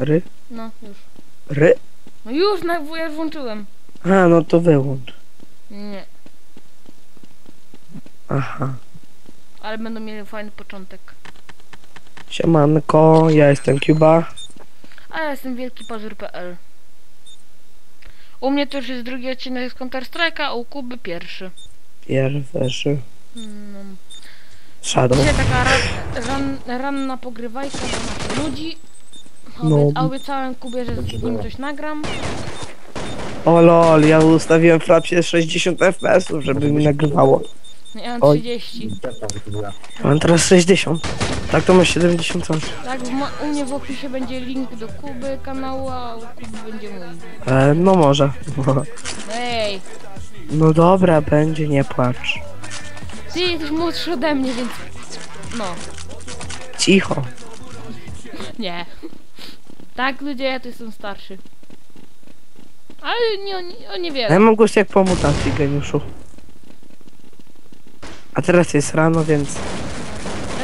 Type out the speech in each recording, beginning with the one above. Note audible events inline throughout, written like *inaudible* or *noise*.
Ry? No, już. Ry? No już, na, ja włączyłem. A, no to wyłącz. Nie, Aha. ale będą mieli fajny początek. Siemanko, ja jestem Cuba. A ja jestem wielkipazur.pl U mnie to już jest drugi odcinek z Counter Strike'a, a u Kuby pierwszy. Pierwszy. No. Shadow. Dzisiaj taka ran, ran, ranna pogrywajka. A No. obie- obiecałem Kubie, że z nim coś nagram. O lol, ja ustawiłem frapsie 60 fps, żeby mi nagrywało. Ja mam Oj. 30. Mam teraz 60. Tak to ma 70 coś. Tak, w mo- u mnie w opisie będzie link do Kuby kanału, a u Kuby będzie mój. E, no może. Ej, No dobra, będzie, nie płacz. ty jesteś młodszy ode mnie, więc... No, Cicho. nie. Tak, ludzie, ja tu jestem starszy. Ale nie, nie, o Ja mam głos jak po mutacji, geniuszu. A teraz jest rano, więc...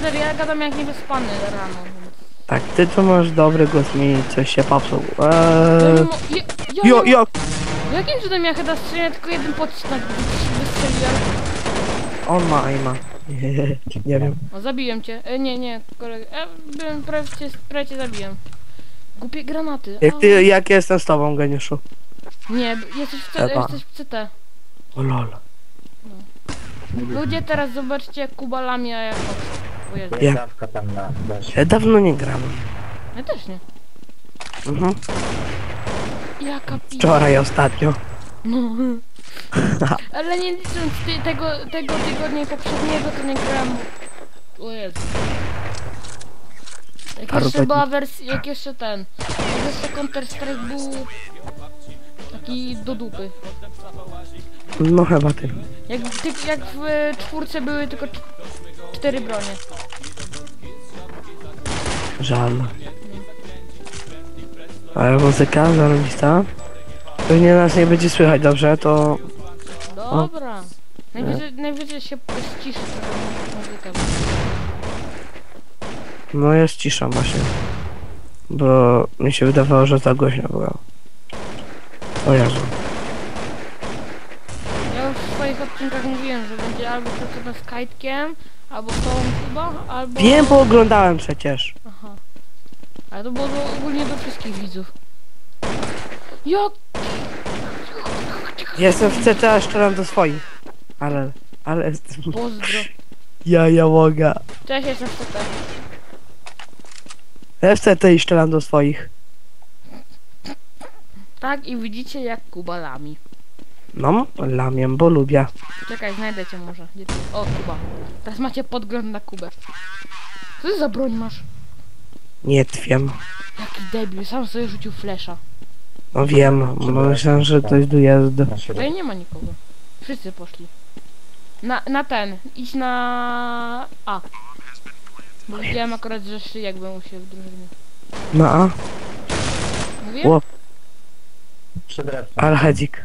Ja, ja gadam jak niewyspany rano, więc... Tak, ty to masz dobry głos, mi coś się popsuł. Eee... Ja, ja, Jo, jo! Jakim cudem ja chyba strzeliłem tylko jeden pocisk wystrzeliłem? On ma aima. *laughs* Nie wiem. O, zabiłem cię. E, nie, nie, kolega. Ja byłem prawie cię, prawie cię zabiłem. Głupie granaty. Jak a. ty, jak jestem z tobą, geniuszu? Nie, b- jesteś w, C, jesteś w CT. O lol. Ludzie teraz zobaczcie jak Kuba lamie, a jak Fox. O Jezu. Ja- Dawka tam na dasz. Ja dawno nie gram. Ja też nie. Mhm. Jaka pi... Wczoraj ostatnio. No. *laughs* Ale nie licząc ty, tego, tego tygodnia poprzedniego, to nie grałem... O Jezu. Jak Paru jeszcze była wersja, jak jeszcze ten... Jak jeszcze Counter Strike był... Taki do dupy. No chyba ty. Jak, ty, jak w e, czwórce były tylko cz- cztery bronie. Żal. Ale muzyka zarobista. Pewnie nas nie będzie słychać dobrze, to... Dobra. Najwyżej, najwyżej się ściszy muzykę. No jest cisza właśnie. Bo mi się wydawało, że za głośno była. O Jezu. Ja już w swoich odcinkach mówiłem, że będzie albo tylko z kajtkiem, albo tobą chyba, albo... Wiem, bo oglądałem przecież. Aha. Ale to było do, ogólnie do wszystkich widzów. Jak? Jestem w CT, a strzelam do swoich. Ale... Ale... Pozdro. Ja, ja mogę. Cześć, jestem w CT. CT i strzelam do swoich. Tak i widzicie jak Kuba lami. No, lamiem, bo lubię. Czekaj, znajdę cię może. Gdzie ty? O, Kuba. Teraz macie podgląd na Kubę. Co ty za broń masz? Nie twiem. Jaki debil, sam sobie rzucił flesza. No wiem, bo myślałem, że to jest dojazd. Na Tutaj nie ma nikogo. Wszyscy poszli. Na, na ten. Idź na A. Bo widziałem akurat, że szyjak był u siebie w drużynie. No a? Mówię? Ło- Przed reptem. Alhedzik.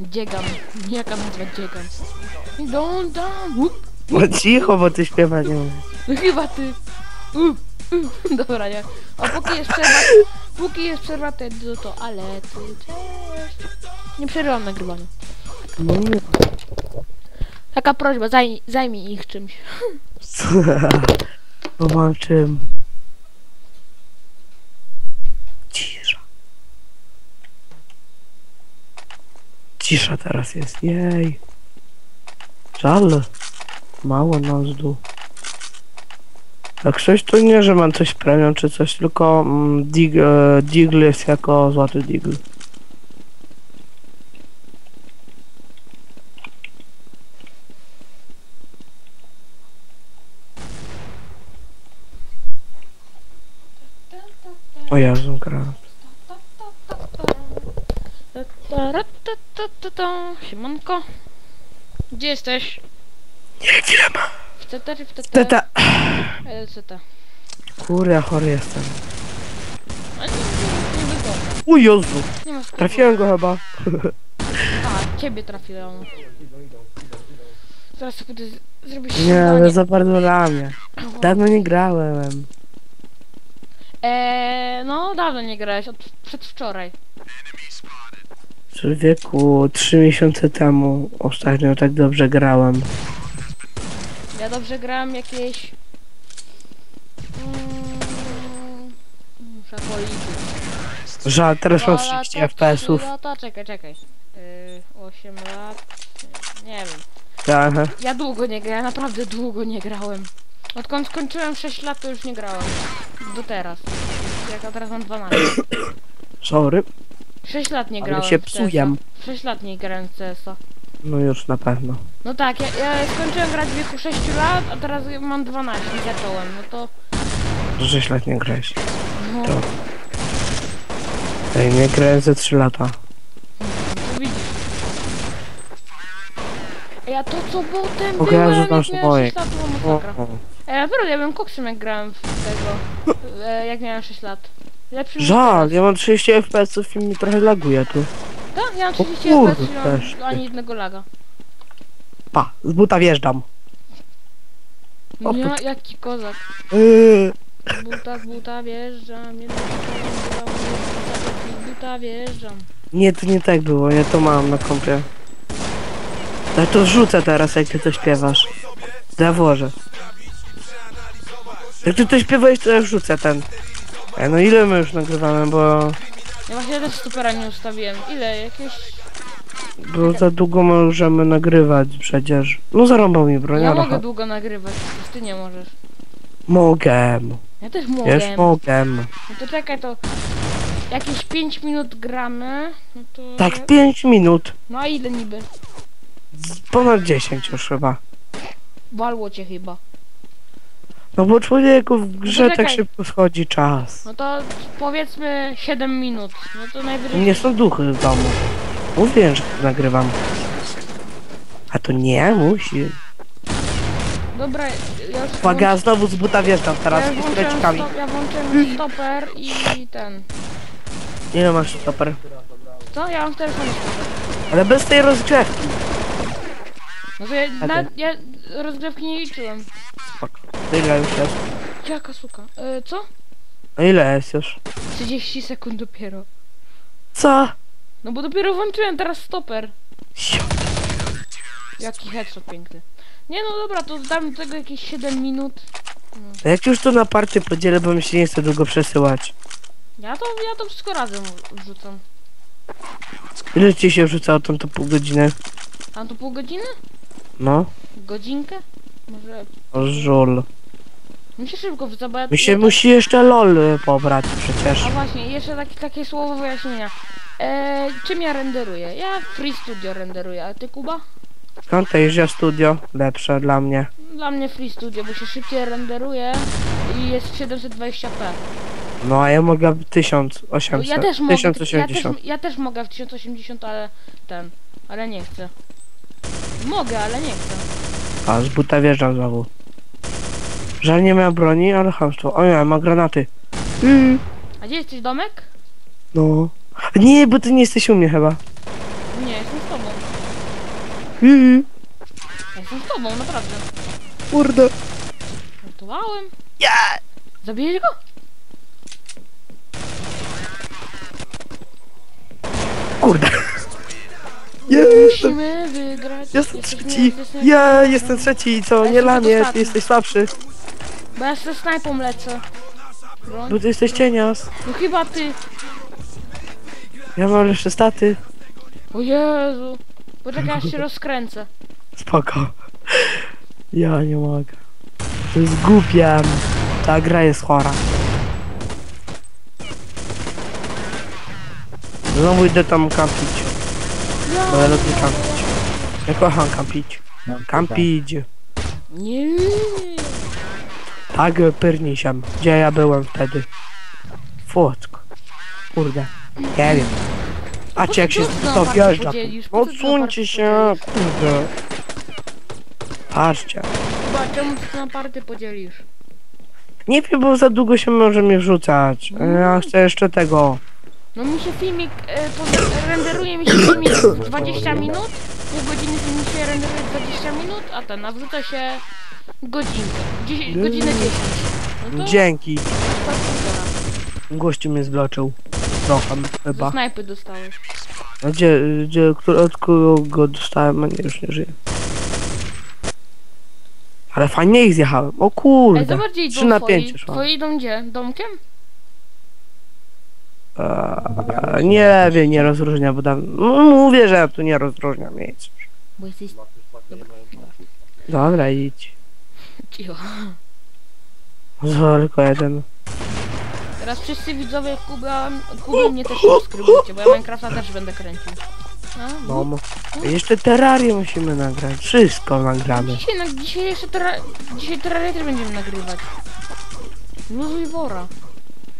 Dziegam. Jaka nazwa dziegam? Don't down. Łup. No cicho, bo ty śpiewać nie umiesz. No chyba ty. Uh. *laughs* Dobra, nie. A póki jest przerwa, póki jest przerwa, to do toalety. Cześć. Nie przerywam nagrywania. No nie. Taka prośba, zaj, zajmij ich czymś. *laughs* *laughs* Mam czym. Cisza. Cisza teraz jest, jej. Żal. Mało nas dół. Jak coś to nie, że mam coś premium czy coś, tylko mm, dig, e, Digl jest jako złoty Digl. O Jezu, gra. Siemanko. Gdzie jesteś? Nie, ile ma? W CT czy w TT? Teta. E, CT. Kurde, chory jestem. O Jezu, trafiłem go chyba. A, ciebie trafiłem. Zaraz sobie pójdę z- zrobić Nie, ale za bardzo ramię. Dawno nie grałem. Eee, no dawno nie grałeś, od przedwczoraj. Człowieku, trzy miesiące temu ostatnio tak dobrze grałem. Ja dobrze grałem jakieś... Mm, muszę policzyć. Żal, teraz mam Dwa 30 lata, FPS-ów. lata, czekaj, czekaj. Yy, 8 lat... Nie wiem. Tak, Ja długo nie grałem, ja naprawdę długo nie grałem. Odkąd skończyłem 6 lat, to już nie grałem. Do teraz. Jak ja teraz mam 12. *coughs* sorry. 6 lat nie Ale grałem się w psuję. CS-a. 6 lat nie grałem w CS-a. No już na pewno. No tak, ja, ja skończyłem grać w wieku 6 lat, a teraz mam 12 i zacząłem. No to... Że 6 lat nie grałeś. No, To. Ej, nie grałem ze 3 lata. no to widzisz. Ja to co botem Okej, byłem, że jak nasz miałem wojek. 6 lat, to była O, masakra. o. Ej, naprawdę, ja byłem koksem jak grałem w tego, e, jak miałem 6 lat. Lepszy Żal, ja mam 30 FPS-ów i mi trochę laguje tu. Tak, ja mam O 30 kurde, FPS i nie też ty. mam ani jednego laga. Pa, z buta wjeżdżam. O, Ja, jaki kozak. Yy, Z buta, z buta wjeżdżam, nie wjeżdżam, z buta wjeżdżam. nie, to nie tak było, ja to mam na kompie. Ale to rzucę teraz, jak ty to śpiewasz. Włożę. Jak ty to śpiewałeś, to ja wrzucę ten. Ej, no ile my już nagrywamy, bo... Ja właśnie też stopera nie ustawiłem. Ile? Jakieś... Bo za długo możemy nagrywać przecież. No zarąbał mi broń, Ja ale mogę długo nagrywać, przecież ty nie możesz. Mogę. Ja też Wiesz, mogę. mogę. No to czekaj, to... Jakieś 5 minut gramy, no to... Tak, 5 minut. No a ile niby? Ponad 10 już chyba. Walło cię chyba. No bo człowieku w grze tak czekaj. szybko schodzi czas. No to powiedzmy 7 minut. No to najwyżej... Nie są duchy w domu. Mówiłem, że nagrywam. A to nie musi. Dobra, ja już... Uwaga, znowu z buta wjeżdżam teraz ja z włączyłem leczkami. stop, ja włączyłem stoper i ten... Ile masz stoper? Co? Ja mam stoper. Ale bez tej rozgrzewki. No to ja, na, ja rozgrywki nie liczyłem. Spoko. To ile już jest? Jaka suka? E, co? A ile jest już? 30 sekund dopiero. Co? No bo dopiero włączyłem teraz stoper. Siu. Jaki headshot piękny. Nie no dobra, to dam do tego jakieś 7 minut. A Jak już to na party podzielę, bo mi się nie chce długo przesyłać. Ja to, ja to wszystko razem wrzucam. Ile ci się wrzucało tam to pół godziny? Tam to pół godziny? No? Godzinkę? Może... Żul. Mi się szybko wrzuca, bo ja... Mi się ja musi jeszcze LOL pobrać przecież. A właśnie, jeszcze takie, takie słowo wyjaśnienia. E, czym ja renderuję? Ja Free Studio renderuję, a ty Kuba? Camtasia Studio lepsze dla mnie. Dla mnie Free Studio, bo się szybciej renderuje i jest w 720p. No a ja mogę w No, 1800. ja też mogę, ja 1080. też, ja też mogę w 1080, ale ten, ale nie chcę. Mogę, ale nie chcę. A z buta wjeżdżam znowu. Żal nie miał broni, ale chamstwo. O nie, ma granaty. Mm. A gdzie jesteś, domek? No. Nie, bo ty nie jesteś u mnie chyba. Nie, jestem z tobą. Ja jestem z tobą, naprawdę. Kurde. Żartowałem. Ja. Zabijesz go? Kurde. Jest. Musimy wygrać. Jestem trzeci. Ja jestem trzeci co? Nie jestem mnie, ty jesteś słabszy. Bo ja ze snajpą lecę. Broń. Bo ty jesteś cienias. No chyba ty. Ja mam lepsze staty. O Jezu. Poczekaj, aż się *laughs* rozkręcę. Spoko. Ja nie mogę. To jest głupie. Ta gra jest chora. Znowu idę tam kampić. Bo ja lubię kampić. Ja kocham kampić. No, Kampić. Nie. Tak, pyrnij się. Gdzie ja byłem wtedy? Fotk. Kurde. Nie wiem. Czy jak się to wjeżdża? No odsuńcie się. Kurde. Patrzcie. Chyba czemu ty na party podzielisz? Nie wiem, bo za długo się może mnie wrzucać. Ja chcę jeszcze tego. No mi się filmik, e, renderuje mi się filmik w *coughs* 20 minut, pół godziny film mi się renderuje 20 minut, a ten, a wrzuca się godzinkę, 10, godzinę 10. No to Dzięki. Gościu mnie zbloczył. Trochę Ze chyba. snajpy dostałeś. A gdzie, gdzie, który, od kogo go dostałem, a nie, już nie żyje. Ale fajnie ich zjechałem. O Ej, kurde. zobacz gdzie 3 idą na twoi. 5 szło. Twoi idą gdzie? Domkiem? Eee, nie wiem, nie rozróżnia, bo tam... no, Mówię, że ja tu nie rozróżniam nic. Bo jesteś... Dobra, idź. Cicho. Tylko jeden. Teraz wszyscy widzowie Kuba, Kuby mnie też subskrybujcie, bo ja Minecrafta też będę kręcił. No, mo- jeszcze terrarię musimy nagrać. Wszystko nagramy. Dzisiaj, na, dzisiaj jeszcze terra, dzisiaj terrarię też będziemy nagrywać. Luzuj wora.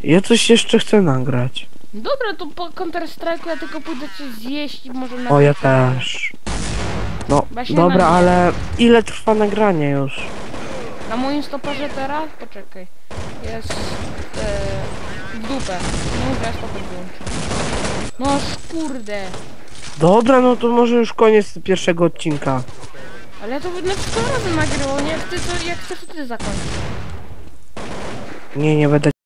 Ja coś jeszcze chcę nagrać. Dobra, to po Counter ja tylko pójdę coś zjeść i może na O, ja też. No, Właśnie dobra, na- ale ile trwa nagranie już? Na moim stoperze teraz? Poczekaj. Jest... E, w dupę. Ja stoper wyłączę. No kurde. Dobra, no to może już koniec pierwszego odcinka. Ale ja to będę wszystko razem nagrywał, nie? Jak ty to, jak chcesz to ty zakończyć. Nie, nie będę